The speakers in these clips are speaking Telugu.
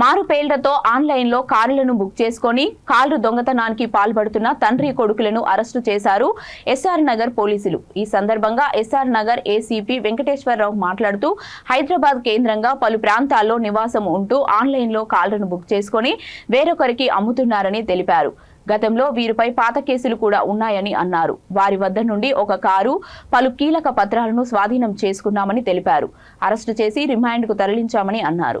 మారు పేర్లతో ఆన్లైన్లో కారులను బుక్ చేసుకొని కార్లు దొంగతనానికి పాల్పడుతున్న తండ్రి కొడుకులను అరెస్టు చేశారు ఎస్ఆర్ నగర్ పోలీసులు. ఈ సందర్భంగా ఎస్ఆర్ నగర్ ఏసీపీ వెంకటేశ్వరరావు మాట్లాడుతూ హైదరాబాద్ కేంద్రంగా పలు ప్రాంతాల్లో నివాసం ఉంటూ ఆన్లైన్లో కార్లను బుక్ చేసుకొని వేరొకరికి అమ్ముతున్నారని తెలిపారు. గతంలో వీరిపై పాత కేసులు కూడా ఉన్నాయని అన్నారు. వారి వద్ద నుండి ఒక కారు పలు కీలక పత్రాలను స్వాధీనం చేసుకున్నామని తెలిపారు. అరెస్టు చేసి రిమాండ్కు తరలించామని అన్నారు.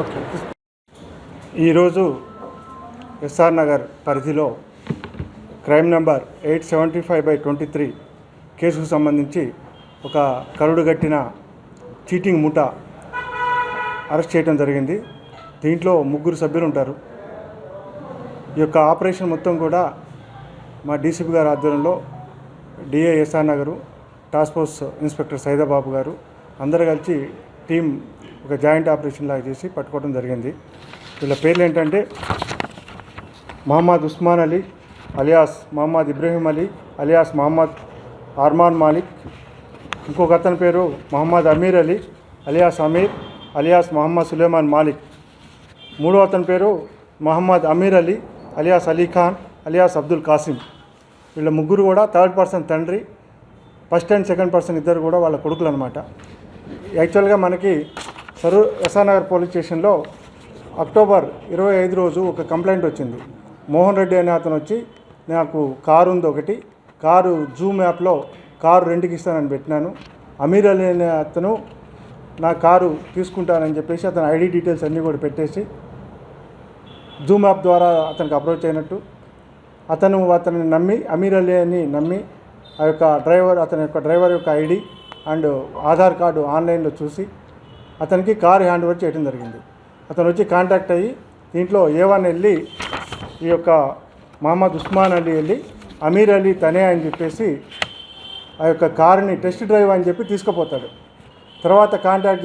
ఓకే. ఈరోజు ఎస్ఆర్ నగర్ పరిధిలో crime number eight seventy five by twenty three కేసుకు సంబంధించి ఒక కరుడుగట్టిన చీటింగ్ ముఠ అరెస్ట్ చేయడం జరిగింది. దీంట్లో ముగ్గురు సభ్యులు ఉంటారు. ఈ యొక్క ఆపరేషన్ మొత్తం కూడా మా డీసీపీ గారి ఆధ్వర్యంలో DA SR Nagar task force inspector Saidababu గారు అందరు కలిసి టీం ఒక జాయింట్ ఆపరేషన్ లాగా చేసి పట్టుకోవడం జరిగింది. వీళ్ళ పేర్లు ఏంటంటే మహమ్మద్ ఉస్మాన్ అలీ అలియాస్ మహమ్మద్ ఇబ్రహీం అలీ అలియాస్ మహమ్మద్ అర్మాన్ మాలిక్ ఇంకొక అతని పేరు మహమ్మద్ అమీర్ అలీ అలియాస్ అమీర్ అలియాస్ మహమ్మద్ సులేమాన్ మాలిక్. మూడో అతని పేరు మహమ్మద్ అమీర్ అలీ అలియాస్ అలీ ఖాన్ అలియాస్ అబ్దుల్ కాసిం. వీళ్ళ ముగ్గురు కూడా థర్డ్ పర్సన్ తండ్రి ఫస్ట్ అండ్ సెకండ్ పర్సన్ ఇద్దరు కూడా వాళ్ళ కొడుకులు అనమాట యాక్చువల్గా మనకి సరు ఎస్ఆర్నగర్ పోలీస్ స్టేషన్లో అక్టోబర్ ఇరవై ఐదు రోజు ఒక కంప్లైంట్ వచ్చింది. మోహన్ రెడ్డి అనే అతను వచ్చి నాకు కారు ఉంది ఒకటి. కారు జూమ్ యాప్లో కారు రెంట్కి ఇస్తానని పెట్టినాను. అమీర్ అలీ అనే అతను నా కారు తీసుకుంటానని చెప్పేసి అతని ఐడి డీటెయిల్స్ అన్నీ కూడా పెట్టేసి జూమ్ యాప్ ద్వారా అతనికి అప్రోచ్ అయినట్టు. అతను అతన్ని నమ్మి అమీర్ అలీ అని నమ్మి ఆ యొక్క డ్రైవర్ అతని యొక్క డ్రైవర్ యొక్క ఐడి అండ్ ఆధార్ కార్డు ఆన్లైన్లో చూసి అతనికి కారు హ్యాండ్ ఓవర్ చేయడం జరిగింది. అతను వచ్చి కాంటాక్ట్ అయ్యి దీంట్లో ఏవన్ వెళ్ళి ఈ యొక్క మహమ్మద్ ఉస్మాన్ అలీ వెళ్ళి అమీర్ అలీ తనే అని చెప్పేసి ఆ యొక్క కారుని టెస్ట్ డ్రైవ్ అని చెప్పి తీసుకుపోతాడు. తర్వాత కాంటాక్ట్